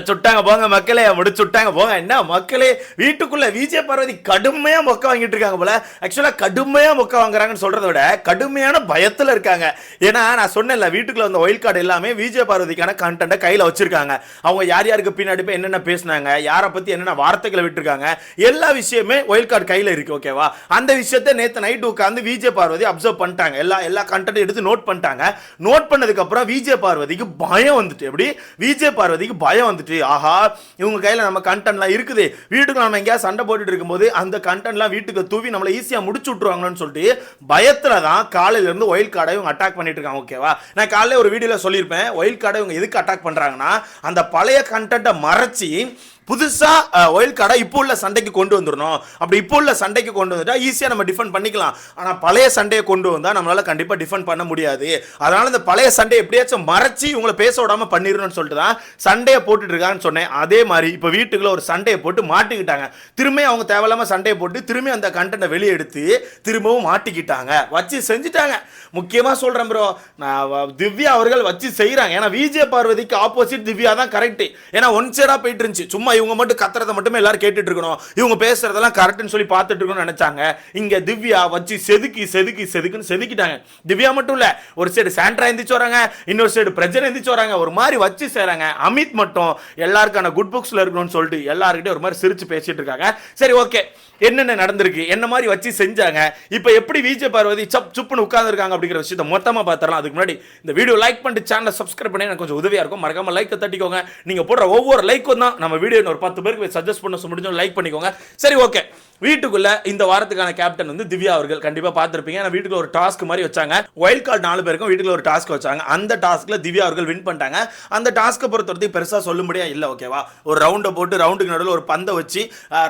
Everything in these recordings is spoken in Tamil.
சுட்டாங்க போங்க மக்களே முடிச்சுட்டாங்க போங்க. என்ன மக்களே வீட்டுக்குள்ள விஜய பார்வதி கடுமையா மொக்க வாங்கிட்டு இருக்காங்க போல. ஆக்சுவலா கடுமையா மொக்க வாங்குறாங்கன்னு சொல்றதை விட கடுமையான பயத்துல இருக்காங்க. ஏன்னா நான் சொன்னேன்ல வீட்டுக்குள்ள வந்த ஒயில் கார்டு எல்லாமே விஜய பார்வதிக்கான கண்டென்ட்டை கையில வச்சிருக்காங்க. அவங்க யார் யாருக்கு பின்னாடி போய் என்னென்ன பேசுனாங்க யாரை பத்தி என்னென்ன வார்த்தைகளை விட்டுருக்காங்க எல்லா விஷயமே ஒயில் கார்டு கையில இருக்கு ஓகேவா அந்த விஷயத்தை நேத்து நைட் உட்காந்து விஜய பார்வதி அப்சர்வ் பண்ணிட்டாங்க. எல்லா எல்லா கண்டென்ட் எடுத்து நோட் பண்ணிட்டாங்க. நோட் பண்ணதுக்கு அப்புறம் விஜய பார்வதிக்கு பயம் வந்துட்டு எப்படி? விஜய பார்வதிக்கு பயம் வந்துட்டு ஆஹா இவங்க கையில் நம்ம கண்டென்ட்லாம் இருக்குது. வீட்டுக்கு நம்ம எங்கேயாவது சண்டை போட்டுட்டு இருக்கும்போது அந்த கண்டென்ட்லாம் வீட்டுக்கு தூவி நம்மளை ஈஸியாக முடிச்சு விட்ருவாங்களோன்னு சொல்லிட்டு பயத்துல தான் காலையிலேருந்து ஒயில் கார்டை இவங்க அட்டாக் பண்ணிட்டு இருக்காங்க ஓகேவா நான் காலையில் ஒரு வீடியோவில் சொல்லியிருப்பேன் ஒயில் கார்டை இவங்க எதுக்கு அட்டாக் பண்ணுறாங்கன்னா அந்த பழைய கண்டென்ட்டை மறைச்சி புதுசாக ஒயில் கார்டை இப்போ உள்ள சண்டைக்கு கொண்டு வந்துடணும் அப்படி இப்போ உள்ள சண்டைக்கு கொண்டு வந்துட்டா ஈஸியாக நம்ம டிஃபெண்ட் பண்ணிக்கலாம். ஆனால் பழைய சண்டையை கொண்டு வந்தால் நம்மளால் கண்டிப்பாக டிஃபெண்ட் பண்ண முடியாது. அதனால் இந்த பழைய சண்டையை எப்படியாச்சும் மறைச்சி இவங்களை பேச விடாமல் பண்ணிடணும்னு சொல்லிட்டு தான் சண்டையை போட்டுட்டு இருக்கான்னு சொன்னேன். அதே மாதிரி இப்போ வீட்டுக்குள்ள ஒரு சண்டையை போட்டு மாட்டிக்கிட்டாங்க. திரும்பி அவங்க தேவையில்லாமல் சண்டையை போட்டு திரும்பி அந்த கண்டென்ட்டை வெளியே எடுத்து திரும்பவும் மாட்டிக்கிட்டாங்க. வச்சு செஞ்சுட்டாங்க. முக்கியமாக சொல்கிறேன் ப்ரோ நான் திவ்யா அவர்கள் வச்சு செய்கிறாங்க ஏன்னா விஜய பார்வதிக்கு ஆப்போசிட் திவ்யா தான் கரெக்ட் ஏன்னா ஒன் சைடா போயிட்டு இருந்துச்சு. சும்மா இவங்க மட்டும் கத்துறதை மட்டுமே எல்லாரும் கேட்டுட்டு இருக்கணும். இவங்க பேசுறதெல்லாம் கரெக்ட்னு சொல்லி பார்த்துட்டு இருக்கணும்னு நினைச்சாங்க. இங்க திவ்யா வச்சு செதுக்கி செதுக்கி செதுக்குன்னு செதுக்கிட்டாங்க. திவ்யா மட்டும் இல்ல ஒரு சைடு சாண்ட்ரா எந்திரிச்சு வராங்க இன்னொரு சைடு பிரஜன் எந்திரிச்சு வராங்க. ஒரு மாதிரி வச்சு செய்றாங்க அமித் மட்டும் எல்லாருக்கான குட் புக்ஸ்ல இருக்கணும்னு சொல்லிட்டு எல்லாருக்கிட்டே ஒரு மாதிரி சிரிச்சு பேசிட்டு இருக்காங்க. சரி ஓகே என்னென்ன நடந்திருக்கு என்ன மாதிரி வச்சு செஞ்சாங்க இப்போ எப்படி விஜய் பார்வதி சப் சுப்புன்னு உட்காந்துருக்காங்க அப்படிங்கிற விஷயத்தை மொத்தமாக பார்த்துடலாம். அதுக்கு முன்னாடி இந்த வீடியோ லைக் பண்ணிட்டு சேனலை சப்ஸ்கிரைப் பண்ணி எனக்கு கொஞ்சம் உதவியாக இருக்கும். மறக்காம லைக்கை தட்டிக்கோங்க. நீங்கள் போடுற ஒவ்வொரு லைக்கும் தான் நம்ம வீடியோ ஒரு பத்து பேருக்கு சஜஸ்ட் பண்ண முடிஞ்சோம் லைக் பண்ணிக்கோங்க. சரி ஓகே வீட்டுக்குள்ள இந்த வாரத்துக்கான கேப்டன் வந்து திவ்யா அவர்கள். கண்டிப்பா பார்த்திருப்பீங்க. ஏன்னா வீட்டுக்குள்ள ஒரு டாஸ்க் மாதிரி வச்சாங்க. வைல்ட் கார்டு நாலு பேருக்கும் வீட்டுக்குள்ள ஒரு டாஸ்க் வச்சாங்க. அந்த டாஸ்க்ல திவ்யா அவர்கள் வின் பண்ணிட்டாங்க. அந்த டாஸ்க்கை பொறுத்த வரைக்கும் சொல்ல முடியா இல்லை ஓகேவா ஒரு ரவுண்டை போட்டு ரவுண்டுக்கு நடுவில் ஒரு பந்தை வச்சு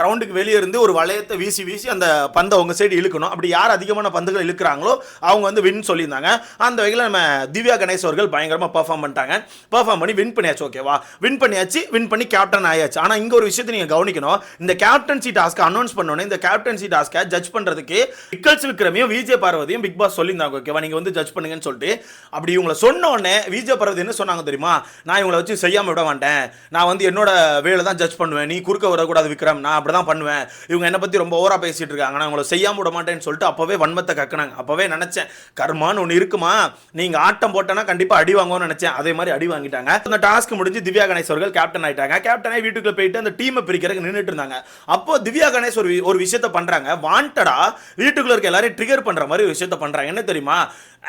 ரவுண்டுக்கு வெளியே இருந்து ஒரு வளையத்தை வீசி வீசி அந்த பந்தை உங்க சைடு இழுக்கணும். அப்படி யார் அதிகமான பந்துகள் இழுக்கிறாங்களோ அவங்க வந்து வின் சொல்லியிருந்தாங்க. அந்த வகையில் நம்ம திவ்யா கணேஷ் அவர்கள் பயங்கரமா பெர்ஃபார்ம் பண்ணிட்டாங்க. பெர்ஃபார்ம் பண்ணி வின் பண்ணியாச்சு ஓகேவா வின் பண்ணியாச்சு வின் பண்ணி கேப்டன் ஆயாச்சு. ஆனா இங்க ஒரு விஷயத்தை நீங்க கவனிக்கணும். இந்த கேப்டன்சி டாஸ்க் அனௌன்ஸ் பண்ணோன்னே இந்த கேப்டன்சி டாஸ்க்கை ஜட்ஜ் பண்ணுறதுக்கு விக்கல்ஸ் விக்ரமையும் விஜய் பார்வதியும் பிக் பாஸ் சொல்லியிருந்தாங்க ஓகேவா நீங்கள் வந்து ஜட்ஜ் பண்ணுங்கன்னு சொல்லிட்டு அப்படி இவங்களை சொன்ன உடனே விஜய் பார்வதி என்ன சொன்னாங்க தெரியுமா? நான் இவங்களை வச்சு செய்யாமல் விட மாட்டேன். நான் வந்து என்னோட வேலை தான் ஜட்ஜ் பண்ணுவேன். நீ குறுக்க வரக்கூடாது விக்ரம். நான் அப்படி தான் பண்ணுவேன். இவங்க என்னை பற்றி ரொம்ப ஓவராக பேசிகிட்டு இருக்காங்க. நான் இவங்களை செய்யாமல் விட மாட்டேன்னு சொல்லிட்டு அப்போவே வன்மத்தை கக்குனாங்க. அப்போவே நினச்சேன் கர்மான்னு ஒன்று இருக்குமா? நீங்கள் ஆட்டம் போட்டனா கண்டிப்பாக அடி வாங்குவோம்னு நினச்சேன். அதே மாதிரி அடி வாங்கிட்டாங்க. அந்த டாஸ்க் முடிஞ்சு திவ்யா கணேஷ் அவர்கள் கேப்டன் ஆயிட்டாங்க. கேப்டன் ஆகி வீட்டுக்குள்ள போயிட்டு அந்த டீமை பிரிக்கிறதுக்கு நின்றுட்டு இருந்தாங்க. அப்போ திவ்யா கணேஷ் ஒரு ஒரு விஷயத்த பண்றாங்க. வாண்டடா வீட்டுக்குள்ளே இருக்க எல்லாரையும் ட்ரிகர் பண்ணுற மாதிரி ஒரு விஷயத்த பண்ணுறாங்க என்ன தெரியுமா?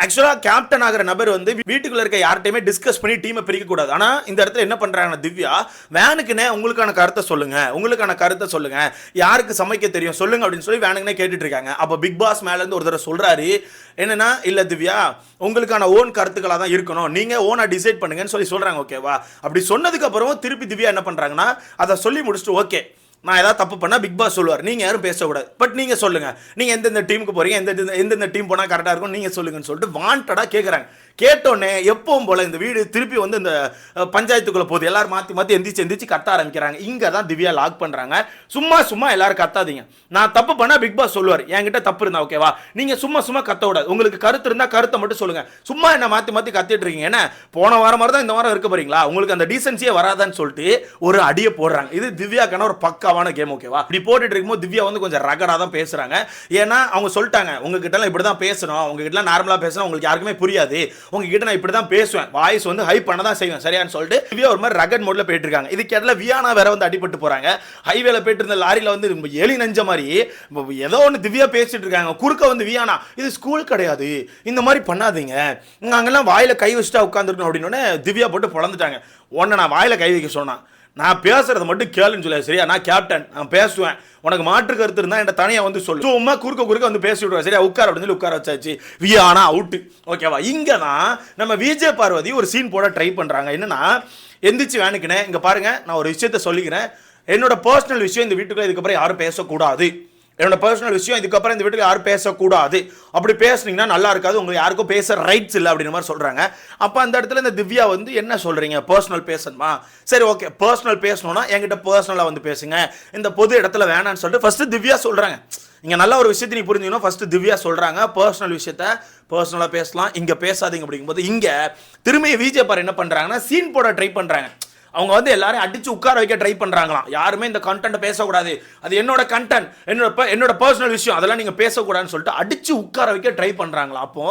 ஆக்சுவலாக கேப்டன் ஆகிற நபர் வந்து வீட்டுக்குள்ள இருக்க யார்கிட்டையுமே டிஸ்கஸ் பண்ணி டீமை பிரிக்கக்கூடாது ஆனால் இந்த இடத்துல என்ன பண்ணுறாங்கன்னா திவ்யா வேனுக்குனே உங்களுக்கான கருத்தை சொல்லுங்கள் உங்களுக்கான கருத்தை சொல்லுங்கள் யாருக்கு சமைக்க தெரியும்? சொல்லுங்கள் அப்படின்னு சொல்லி வேனுக்குனே கேட்டுட்டு இருக்காங்க. அப்போ பிக் பாஸ் மேலேருந்து ஒரு தடவை சொல்கிறாரு என்னன்னா இல்லை திவ்யா உங்களுக்கான ஓன் கருத்துக்களாக தான் இருக்கணும். நீங்கள் ஓனாக டிசைட் பண்ணுங்கன்னு சொல்லி சொல்கிறாங்க ஓகேவா அப்படி சொன்னதுக்கப்புறம் திருப்பி திவ்யா என்ன பண்ணுறாங்கன்னா அதை சொல்லி முடிச்சுட்டு ஓகே நான் ஏதாவது தப்பு பண்ணால் பிக் பாஸ் சொல்லுவார். நீங்கள் யாரும் பேசக்கூடாது. பட் நீங்கள் சொல்லுங்கள் நீங்கள் எந்தெந்த டீமுக்கு போகிறீங்க எந்தெந்த எந்தெந்த டீம் போனால் கரெக்டாக இருக்கும்? நீங்கள் சொல்லுங்கன்னு சொல்லிட்டு வாண்டடாக கேட்குறாங்க கேட்டோன்னே எப்பவும் போல் இந்த வீடு திருப்பி வந்து இந்த பஞ்சாயத்துக்குள்ளே போகுது. எல்லோரும் மாற்றி மாற்றி எந்திரிச்சு எந்திரிச்சு கத்த ஆரம்பிக்கிறாங்க. இங்கே தான் திவ்யா லாக் பண்ணுறாங்க சும்மா சும்மா எல்லோரும் கத்தாதீங்க. நான் தப்பு பண்ணால் பிக் பாஸ் சொல்லுவார். என்கிட்ட தப்பு இருந்தால் ஓகேவா நீங்கள் சும்மா சும்மா கத்தக்கூடாது. உங்களுக்கு கருத்து இருந்தால் கருத்தை மட்டும் சொல்லுங்கள் சும்மா என்ன மாற்றி மாற்றி கத்திட்டு இருக்கீங்க. ஏன்னா போன வாரம் மாதிரி தான் இந்த வாரம் இருக்க போகிறீங்களா உங்களுக்கு அந்த டீசன்சியே வராதான்னு சொல்லிட்டு ஒரு அடியை போடுறாங்க. இது திவ்யாக்கான ஒரு பக்காவான கேம் ஓகேவா இப்படி போட்டுட்டு இருக்கும்போது திவ்யா வந்து கொஞ்சம் ரகடாக தான் பேசுறாங்க. ஏன்னா அவங்க சொல்லிட்டாங்க உங்ககிட்ட எல்லாம் இப்படி தான் பேசணும். உங்ககிட்டலாம் நார்மலாக நார்மலா பேசணும் உங்களுக்கு யாருக்குமே புரியாது. உங்ககிட்ட நான் இப்படி தான் பேசுவேன். வாய்ஸ் வந்து ஹை பண்ண தான் செய்வேன். சரியான்னு சொல்லிட்டு திவ்யா ஒரு மாதிரி ரகட் மோட்ல போயிட்டு இருக்காங்க. இதுக்கு இடத்துல வியானா வேற வந்து அடிபட்டு போகிறாங்க ஹைவேல போயிட்டு இருந்த லாரியில் வந்து ரொம்ப எலி நஞ்ச மாதிரி ஏதோ ஒன்று திவ்யா பேசிட்டு இருக்காங்க. குறுக்க வந்து வியானா இது ஸ்கூல் கிடையாது. இந்த மாதிரி பண்ணாதீங்க. அங்கெல்லாம் வாயில கை வச்சுட்டா உட்காந்துருக்கணும் அப்படின்னு திவ்யா போட்டு பொழந்துட்டாங்க. உன்னை நான் வாயில கை வைக்க சொன்னான். நான் பேசுறத மட்டும் கேளுன்னு சொல்ல சரியா? நான் கேப்டன் நான் பேசுவேன். உனக்கு மாற்று கருத்து இருந்தால் என் தனியாக வந்து சொல்லு. சும்மா குறுக்க குறுக்க வந்து பேசி விடுவேன் சரியா? உட்கார அப்படின்னு சொல்லி உட்கார வச்சாச்சு. வி ஆனா அவுட்டு ஓகேவா இங்கே தான் நம்ம விஜய் பார்வதி ஒரு சீன் போட ட்ரை பண்ணுறாங்க என்னன்னா எந்திரிச்சு வேணுக்குனே இங்கே பாருங்க நான் ஒரு விஷயத்த சொல்லிக்கிறேன். என்னோட பர்சனல் விஷயம் இந்த வீட்டுக்குள்ளே இதுக்கப்புறம் யாரும் பேசக்கூடாது. என்னோட பர்சனல் விஷயம் இதுக்கப்புறம் இந்த வீட்டில் யாரும் பேசக்கூடாது. அப்படி பேசுனீங்கன்னா நல்லா இருக்காது உங்களுக்கு யாருக்கும் பேச ரைட்ஸ் இல்லை அப்படின்ற மாதிரி சொல்கிறாங்க அப்போ அந்த இடத்துல இந்த திவ்யா வந்து என்ன சொல்கிறீங்க பர்சனல் பேசணுமா? சரி ஓகே பர்சனல் பேசணும்னா என்கிட்ட பர்சனலாக வந்து பேசுங்க. இந்த பொது இடத்துல வேணாம்னு சொல்லிட்டு ஃபஸ்ட்டு திவ்யா சொல்கிறாங்க இங்கே நல்ல ஒரு விஷயத்தை நீ புரிஞ்சுக்கணும். ஃபஸ்ட்டு திவ்யா சொல்கிறாங்க பர்சனல் விஷயத்த பர்சனலாக பேசலாம். இங்கே பேசாதீங்க அப்படிங்கும்போது இங்கே திரும்பிய விஜய் பார் என்ன பண்ணுறாங்கன்னா சீன் போட ட்ரை பண்ணுறாங்க அவங்க வந்து எல்லாரையும் அடிச்சு உட்கார வைக்க ட்ரை பண்றாங்களாம். யாருமே இந்த கண்டென்ட் பேசக்கூடாது. அது என்னோட கண்டென்ட் என்னோட என்னோட பர்சனல் விஷயம் அதெல்லாம் நீங்க பேசக்கூடாதுன்னு சொல்லிட்டு அடிச்சு உட்கார வைக்க ட்ரை பண்ணுறாங்களா அப்போ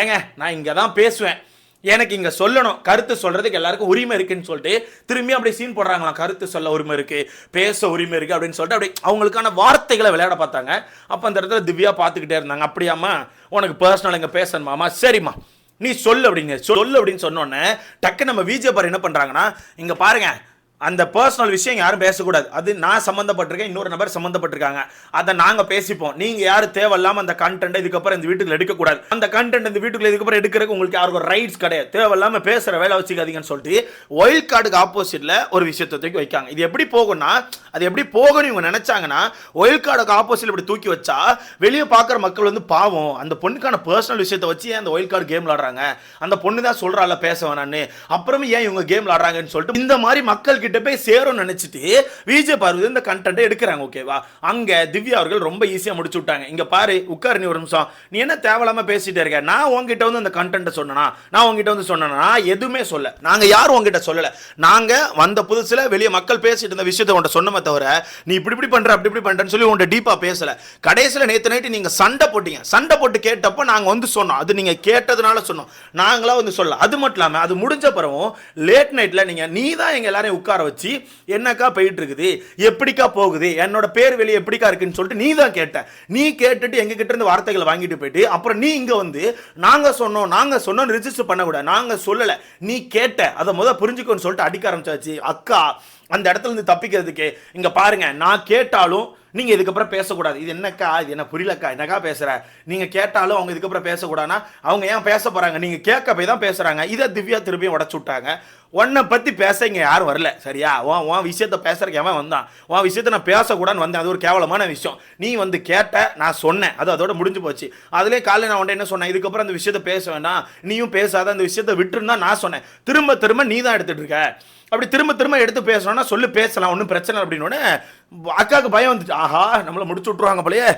ஏங்க நான் இங்க தான் பேசுவேன். எனக்கு இங்க சொல்லணும். கருத்து சொல்றதுக்கு எல்லாருக்கும் உரிமை இருக்குன்னு சொல்லிட்டு திரும்பி அப்படியே சீன் போடுறாங்களாம். கருத்து சொல்ல உரிமை இருக்கு பேச உரிமை இருக்கு அப்படின்னு சொல்லிட்டு அப்படியே அவங்களுக்கான வார்த்தைகளை விளையாட பார்த்தாங்க. அப்ப அந்த இடத்துல திவ்யா பார்த்துக்கிட்டே இருந்தாங்க. அப்படியாம்மா உனக்கு பர்சனல் இங்க பேசணுமாமா சரிம்மா. நீ சொல்லு அப்படிங்க. சொல்லு அப்படின்னு சொன்னோன்னே டக்கு நம்ம விஜய் பார் என்ன பண்ணுறாங்கன்னா இங்கே பாருங்க அந்த பர்சனல் விஷயம் யாரும் பேசக்கூடாது. அது நான் சம்மந்தப்பட்டிருக்கேன் இன்னொரு நபர் சம்மந்தப்பட்டிருக்காங்க அதை நாங்கள் பேசிப்போம். நீங்கள் யாரும் தேவையில்லாமல் அந்த கண்டென்ட் இதுக்கப்புறம் இந்த வீட்டுக்குள்ள எடுக்கக்கூடாது. அந்த கண்டென்ட் இந்த வீட்டுக்குள்ள இதுக்கப்புறம் எடுக்கிறதுக்கு உங்களுக்கு யாருக்கும் ரைட்ஸ் கிடையாது. தேவையில்லாமல் பேசுகிற வேலை வச்சுக்காதீங்கன்னு சொல்லிட்டு ஒயில் கார்டுக்கு ஆப்போசிட்டில் ஒரு விஷயத்தை தூக்கி வைக்காங்க. இது எப்படி போகும்னா அது எப்படி போகணும் இவங்க நினச்சாங்கன்னா ஒயில் கார்டுக்கு ஆப்போசிட்ல இப்படி தூக்கி வச்சா வெளியே பார்க்குற மக்கள் வந்து பாவம். அந்த பொண்ணுக்கான பர்சனல் விஷயத்தை வச்சு ஏன் அந்த ஒயில் கார்டு கேம் விளாடுறாங்க அந்த பொண்ணு தான் சொல்கிறாள் பேச வேணான்னு அப்புறமே ஏன் இவங்க கேம் விளாடுறாங்கன்னு சொல்லிட்டு இந்த மாதிரி மக்கள் கிட்ட போய் சேரும்னு நினைச்சிட்டு விஜய் பார்வதி இந்த கண்டென்ட்டை எடுக்கிறாங்க ஓகேவா அங்க திவ்யா அவர்கள் ரொம்ப ஈஸியா முடிச்சு விட்டாங்க. இங்க பாரு உட்கார் நீ ஒரு நிமிஷம். நீ என்ன தேவையில்லாம பேசிட்டே இருக்க? நான் உங்ககிட்ட வந்து அந்த கண்டென்ட்டை சொன்னா நான் உங்ககிட்ட வந்து சொன்னேனா? எதுவுமே சொல்ல நாங்க யாரும் உங்ககிட்ட சொல்லல. நாங்க வந்த புதுசுல வெளியே மக்கள் பேசிட்டு இருந்த விஷயத்தை உன்ட்ட சொன்னமே தவிர நீ இப்படி இப்படி பண்ற அப்படி இப்படி பண்றேன்னு சொல்லி உன்ட்ட டீப்பா பேசல. கடைசியில நேத்து நைட்டு நீங்க சண்டை போட்டீங்க. சண்டை போட்டு கேட்டப்போ நாங்க வந்து சொன்னோம். அது நீங்க கேட்டதுனால சொன்னோம். நாங்களா வந்து சொல்லல. அது மட்டும் இல்லாம அது முடிஞ்ச பிறகும் லேட் நைட்ல நீங்க நீ தான் எங்க எல்லாரையும் உட்கார வச்சு என்னக்கா போயிட்டு இருக்குது எப்படிக்கா போகுது? என்னோட பேர் வெளியே எப்படிக்கா இருக்குன்னு சொல்லிட்டு நீ தான் கேட்ட. நீ கேட்டுட்டு எங்க கிட்ட இருந்து வார்த்தைகளை வாங்கிட்டு போயிட்டு அப்புறம் நீ இங்க வந்து நாங்க சொன்னோம் நாங்க சொன்னோம் ரிஜிஸ்டர் பண்ணக்கூடாது நாங்க சொல்லல. நீ கேட்ட அதை முத புரிஞ்சுக்கோன்னு சொல்லிட்டு அடிக்க ஆரம்பிச்சாச்சு. அக்கா அந்த இடத்துல இருந்து தப்பிக்கிறதுக்கு இங்க பாருங்க நான் கேட்டாலும் நீங்க இதுக்கப்புறம் பேசக்கூடாது. இது என்னக்கா? இது என்ன புரியலக்கா? என்னக்கா பேசுற? நீங்க கேட்டாலும் அவங்க இதுக்கப்புறம் பேசக்கூடாதுன்னா அவங்க ஏன் பேச போறாங்க? நீங்க கேட்க போய் தான் பேசுறாங்க. இதை திவ்யா திருப்பியும் உடச்சு விட்டாங்க. உன்னை பத்தி பேச இங்க யாரும் வரல. சரியா? உன் உன் விஷயத்த பேசுறதுக்கு எவன் வந்தான்? உன் விஷயத்த நான் பேசக்கூடாதுன்னு வந்தேன். அது ஒரு கேவலமான விஷயம். நீ வந்து கேட்ட நான் சொன்னேன். அது அதோட முடிஞ்சு போச்சு. அதுலேயே காலையில் நான் உன்ட்ட என்ன சொன்னேன்? இதுக்கப்புறம் அந்த விஷயத்த பேச வேண்டாம். நீயும் பேசாத அந்த விஷயத்த விட்டுருந்தா நான் சொன்னேன். திரும்ப திரும்ப நீ தான் எடுத்துட்டு இருக்க. அப்படி திரும்ப திரும்ப எடுத்து பேசணும்னா சொல்லி பேசலாம் ஒன்றும் பிரச்சனை அப்படின்னோடனே அக்காவுக்கு பயம் வந்துச்சு. ஆஹா நம்மளை முடிச்சு விட்ருவாங்க போலயே.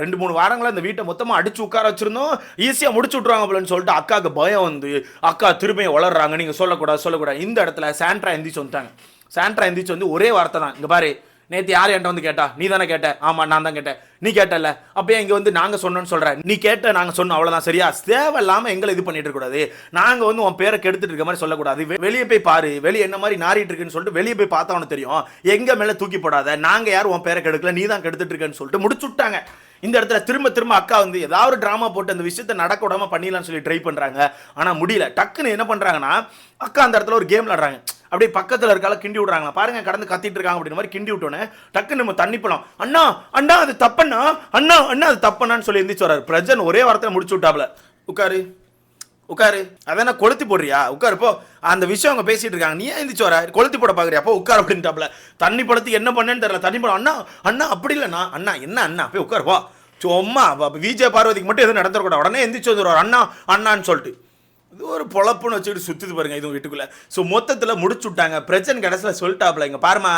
ரெண்டு மூணு வாரங்களாக இந்த வீட்டை மொத்தமாக அடிச்சு உட்கார வச்சிருந்தோம். ஈஸியாக முடிச்சு விட்ருவாங்க போலன்னு சொல்லிட்டு அக்காவுக்கு பயம் வந்து அக்கா திரும்பியும் வளர்றாங்க நீங்கள் சொல்லக்கூடாது சொல்லக்கூடாது. இந்த இடத்துல சாண்ட்ரா எந்திரிச்சு வந்துட்டாங்க. சாண்ட்ரா எந்திரிச்சு வந்து ஒரே வார்த்தை தான். இங்கே பாரு நேற்று யார் என்கிட்ட வந்து கேட்டா? நீ தானே கேட்ட. ஆமாம் நான் தான் கேட்டேன். நீ கேட்டல அப்பயே இங்கே வந்து நாங்கள் சொன்னோன்னு சொல்கிறேன் நீ கேட்ட நாங்கள் சொன்னோம். அவ்வளோதான் சரியா? இல்லாமல் எங்களை இது பண்ணிட்டு இருக்கக்கூடாது கூடாது. வந்து உன் பேரை கெடுத்துட்டு இருக்க மாதிரி சொல்லக்கூடாது. வெளியே போய் பாரு. வெளியே என்ன மாதிரி நாரிட்டு இருக்குன்னு சொல்லிட்டு வெளியே போய் பார்த்தா உனக்கு தெரியும். எங்கள் மேலே தூக்கி போடாத. நாங்கள் யாரும் உன் பேரை கெடுக்கல. நீ தான் கெடுத்துட்டு இருக்கேன்னு சொல்லிட்டு முடிச்சு விட்டாங்க. இந்த இடத்துல திரும்ப திரும்ப அக்கா வந்து ஏதாவது ஒரு ட்ராமா போட்டு அந்த விஷயத்தை நடக்க விடாம பண்ணிடலாம்னு சொல்லி ட்ரை பண்ணுறாங்க ஆனால் முடியல. டக்குன்னு என்ன பண்ணுறாங்கன்னா அக்கா அந்த இடத்துல ஒரு கேம் விளாடுறாங்க அப்படியே பக்கத்தில் இருக்கால கிண்டி விடுறாங்களா பாருங்க கடந்து கத்திட்டு இருக்காங்க அப்படின்ற மாதிரி கிண்டி விட்டோன்னே டக்குன்னு நம்ம தண்ணி போலாம் அண்ணா அண்ணா அது தப்பண்ணா? அண்ணா அண்ணா அது தப்பண்ணான்னு சொல்லி எந்திரிச்சு வர்றாரு. பிரஜன் ஒரே வாரத்தில் முடிச்சு விட்டாப்ல. உட்காரு உட்காரு. அதான கொளுத்தி போடுறியா? உட்காரு போ. அந்த விஷயம் அவங்க பேசிட்டு இருக்காங்க. நீ ஏன் வர? கொளுத்தி போட பாக்குறியா? அப்போ உட்கார் அப்படின்ட்டாப்ல. தண்ணி படத்துக்கு என்ன பண்ணேன்னு தெரியல. தண்ணி படம் அண்ணா அண்ணா அப்படி இல்லைண்ணா. அண்ணா என்ன அண்ணா? போய் உட்காரு போ. சும்மா விஜய பார்வதிக்கு மட்டும் எதுவும் நடந்துடக்கூடாது உடனே எந்திரிச்சு வந்துடுவார் அண்ணா அண்ணான்னு சொல்லிட்டு. இது ஒரு பொழப்புன்னு வச்சுக்கிட்டு சுற்றுது பாருங்கள் இது வீட்டுக்குள்ளே. ஸோ மொத்தத்தில் முடிச்சு விட்டாங்க பிரச்சனை கடைசியில் சொல்லிட்டாப்ல. இங்கே பாருமா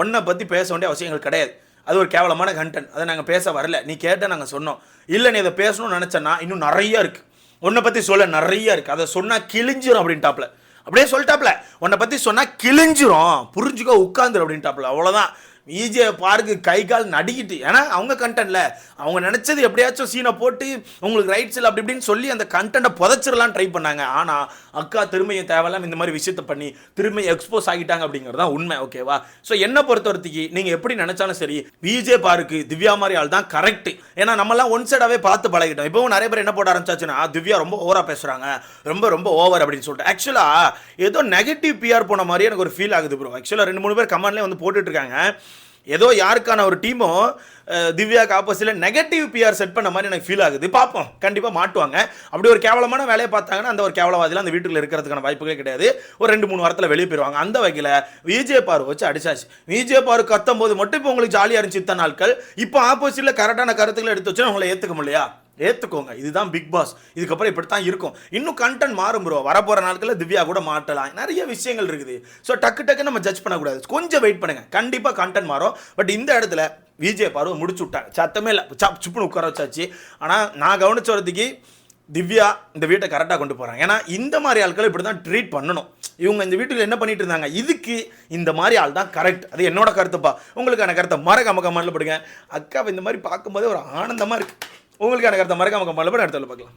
ஒன்றை பற்றி பேச வேண்டிய அவசியங்கள் கிடையாது. அது ஒரு கேவலமான கண்டென்ட் அதை நாங்கள் பேச வரல. நீ கேட்ட நாங்கள் சொன்னோம். இல்லை நீ அதை பேசணும்னு நினச்சேன்னா இன்னும் நிறையா இருக்குது உன்னை பற்றி சொல்ல நிறையா இருக்குது அதை சொன்னால் கிழிஞ்சிரும் அப்படின்ட்டாப்ல. அப்படியே சொல்லிட்டாப்ல. உன்னை பற்றி சொன்னால் கிழிஞ்சிரும். புரிஞ்சுக்கோ உட்காந்துரு அப்படின்ட்டாப்ல. அவ்வளோதான் விஜய் பார்க்கு கை கால் நடுக்கிட்டு ஏன்னா அவங்க கண்டென்ட்ல அவங்க நினைச்சது எப்படியாச்சும் சீனை போட்டு உங்களுக்கு ரைட்ஸ் இல்லை அப்படி இப்படின்னு சொல்லி அந்த கண்டென்ட்டை புதைச்சிடலாம் ட்ரை பண்ணாங்க. ஆனா அக்கா திரும்பியும் தேவையில்லாம இந்த மாதிரி விஷயத்த பண்ணி திரும்பி எக்ஸ்போஸ் ஆகிட்டாங்க அப்படிங்கிறது தான் உண்மை ஓகேவா ஸோ என்ன பொறுத்தவரைக்கு நீங்க எப்படி நினைச்சாலும் சரி விஜய் பாருக்கு திவ்யா மாதிரி ஆள் தான் கரெக்ட் ஏன்னா நம்மலாம் ஒன் சைடாவே பார்த்து பழகிட்டோம். இப்போவும் நிறைய பேர் என்ன போட ஆரம்பிச்சாச்சுன்னா திவ்யா ரொம்ப ஓவரா பேசுறாங்க. ரொம்ப ரொம்ப ஓவர் அப்படின்னு சொல்லிட்டு. ஆக்சுவலா ஏதோ நெகட்டிவ் பிஆர் போன மாதிரி எனக்கு ஒரு ஃபீல் ஆகுது ப்ரோ ஆக்சுவலா ரெண்டு மூணு பேர் கமெண்ட்லேயே வந்து போட்டுட்டு இருக்காங்க. ஏதோ யாருக்கான ஒரு டீமும் திவ்யாக்கு ஆப்போசிட்டில் நெகட்டிவ் பிஆர் செட் பண்ண மாதிரி எனக்கு ஃபீல் ஆகுது. பார்ப்போம். கண்டிப்பாக மாட்டுவாங்க. அப்படி ஒரு கேவலமான வேலையை பார்த்தாங்கன்னா அந்த ஒரு கேவலவாதியில் அந்த வீட்டுக்குள்ள இருக்கிறதுக்கான வாய்ப்புகளே கிடையாது. ஒரு ரெண்டு மூணு வாரத்தில் வெளியே போயிடுவாங்க அந்த வகையில் விஜே பார் வச்சு அடிச்சாச்சு. விஜே பார் கத்தும் போது மட்டும் இப்போ உங்களுக்கு ஜாலியாக இருந்துச்சு இத்தனை நாட்கள். இப்போ ஆப்போசிட்டில் கரெக்டான கருத்துக்களை எடுத்து வச்சு உங்களை ஏற்றுக்க முடியலையா? ஏற்றுக்கோங்க இதுதான் பிக் பாஸ் இதுக்கப்புறம் இப்படி தான் இருக்கும். இன்னும் கண்டென்ட் மாறும் ப்ரோ வரப்போகிற நாட்களில் திவ்யா கூட மாட்டலாம் நிறைய விஷயங்கள் இருக்குது. ஸோ டக்கு டக்கு நம்ம ஜட்ஜ் பண்ணக்கூடாது. கொஞ்சம் வெயிட் பண்ணுங்கள் கண்டிப்பாக கண்டென்ட் மாறும். பட் இந்த இடத்துல விஜய் பார்வை முடிச்சு விட்டாங்க சத்தமே இல்லை. சப் சுப்புன்னு உட்கார வச்சாச்சு. ஆனால் நான் கவனிச்ச வரதுக்கு திவ்யா இந்த வீட்டை கரெக்டாக கொண்டு போகிறாங்க ஏன்னா இந்த மாதிரி ஆட்களை இப்படி தான் ட்ரீட் பண்ணணும். இவங்க இந்த வீட்டுல என்ன பண்ணிட்டு இருந்தாங்க? இதுக்கு இந்த மாதிரி ஆள் தான் கரெக்ட் அது என்னோட கருத்துப்பா. உங்களுக்கான கருத்தை மறக்காம கமெண்ட்ல போடுங்க. அக்காவை இந்த மாதிரி பார்க்கும்போதே ஒரு ஆனந்தமாக இருக்குது உங்களுக்கான கருத்தை மறக்காம கம்பாலப்பட அடுத்த பார்க்கலாம்.